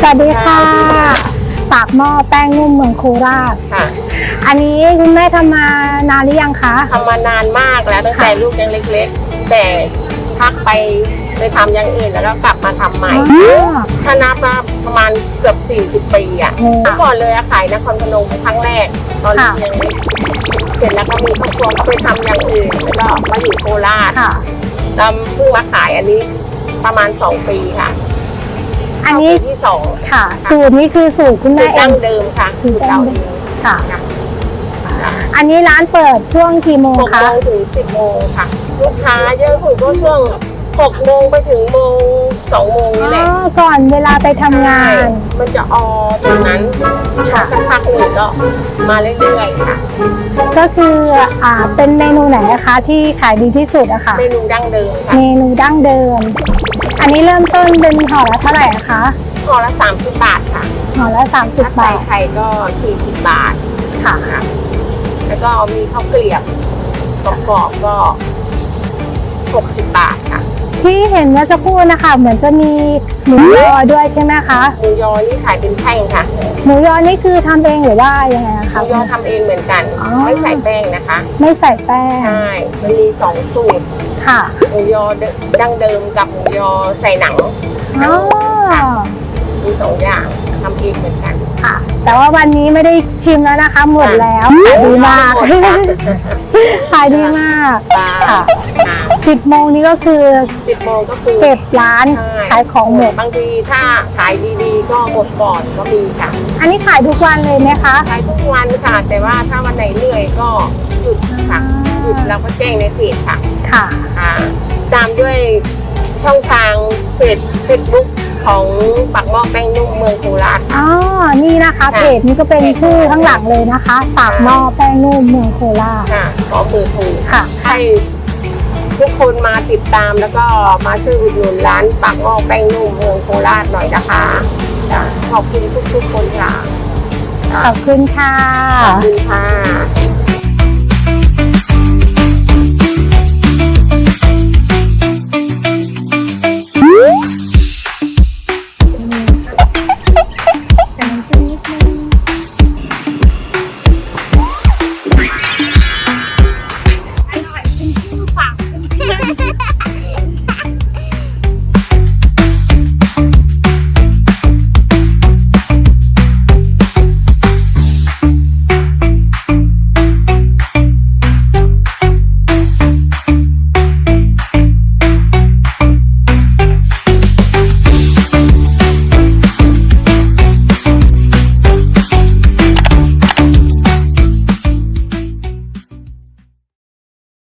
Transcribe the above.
สวัสดีค่ะ ปากหม้อแป้งนุ่มเมืองโคราช ค่ะอันนี้คุณแม่ทำมานานหรือยังคะ ทำมานานมากแล้วตั้งแต่ลูกยังเล็กๆ แต่พักไปไปทำอย่างอื่นแล้วก็กลับมาทำใหม่ถ้านับมาประมาณเกือบ 40 ปีอะเมื่อก่อนเลยอะขายนครพนมครั้งแรก ตอนยังเล็กเสร็จแล้วก็มีครอบครัวไปทำอย่างอื่นแล้วก็มาอยู่โคราชทำเพิ่งมาขายอันนี้ ประมาณ 2 ปีค่ะอันนี้เข้าปีที่สองค่ะ สูตรนี้คือสูตรคุณสูแม่ตรเอดั้งง เดิมค่ะสูตรเราเองค่ะ ค่ะอันนี้ร้านเปิดช่วงกี่โมงหกคะ โมงถึงสิบโมงค่ะ ลูกค้าเยอะสุดก็ช่วงหกโมงไปถึงโมงสองโมงนี่แหละอ๋อ ก่อนเวลาไปทำงาน ใช่มันจะออตรงนั้นค่ะสักพักหนึ่งก็มาเรื่อยๆค่ะ ก็คืออ่าเป็นเมนูไหนอะคะที่ขายดีที่สุดอะค่ะ เมนูดั้งเดิมค่ะ เมนูดั้งเดิม อันนี้เริ่มต้นเป็นห่อละเท่าไหร่อะคะห่อละสามสิบบาทค่ะห่อละสามสิบถ้าใส่บาทไข่ก็สี่สิบบาทค่ะค่ะ แล้วก็มีข้าวเกลียบกรอบๆก็หกสิบบาทค่ะ ที่เห็นเมื่อสักครู่นะคะ เหมือนจะมีหมูยอด้วยใช่ไหมคะหมูยอนี่ขายเป็นแท่งค่ะหมูยอนี่คือทำเองหรือว่ายังไงอะหคะ มูยอทำเองเหมือนกันอ๋อ ไม่ใส่แป้งนะคะ ไม่ใส่แป้งใช่มันมีสองสูตรค่ะหมูยอดั้งเดิมกับหมูยอใส่หนังอ๋อค่ะมีสองอย่างทำเองเหมือนกันค่ะ แต่ว่าวันนี้ไม่ได้ชิมแล้วนะคะ หมดแล้วขายดีมาก หดค่ะ ขายดีมากค่ะค่ะค่ะสิบโมงนี้ก็คือสิบโมงก็คือเก็บร้านใช่ขายของหมดบางทีถ้าขายดีๆ ก็หมดก่อนก็มีค่ะ อันนี้ขายทุกวันเลยไหมคะขายทุกวันค่ะแต่ว่าถ้าวันไหนเหนื่อยก็หยุดค่ะหยุดแล้วก็แจ้งในเพจค่ะค่ะค่ะตามด้วยช่องทางเพจเฟซบุ๊ก ของปักหม้อแป้งนุ่มเมืองโคราช อ๋อ นี่นะคะค่ะเพจนี้ก็เป็นเพจ ชื่อข้างหลังเลยนะคะปากหม้อแป้งนุ่มเมืองโคราชค่ะขอเบอร์โทรค่ะ ให้ทุกคนมาติดตามแล้วก็มาช่วยอุดหนุนร้านปากหม้อแป้งนุ่มเมืองโคราชหน่อยนะคะจ้ะขอบคุณทุกๆคนค่ะขอบคุณค่ะ ขอบคุณค่ะ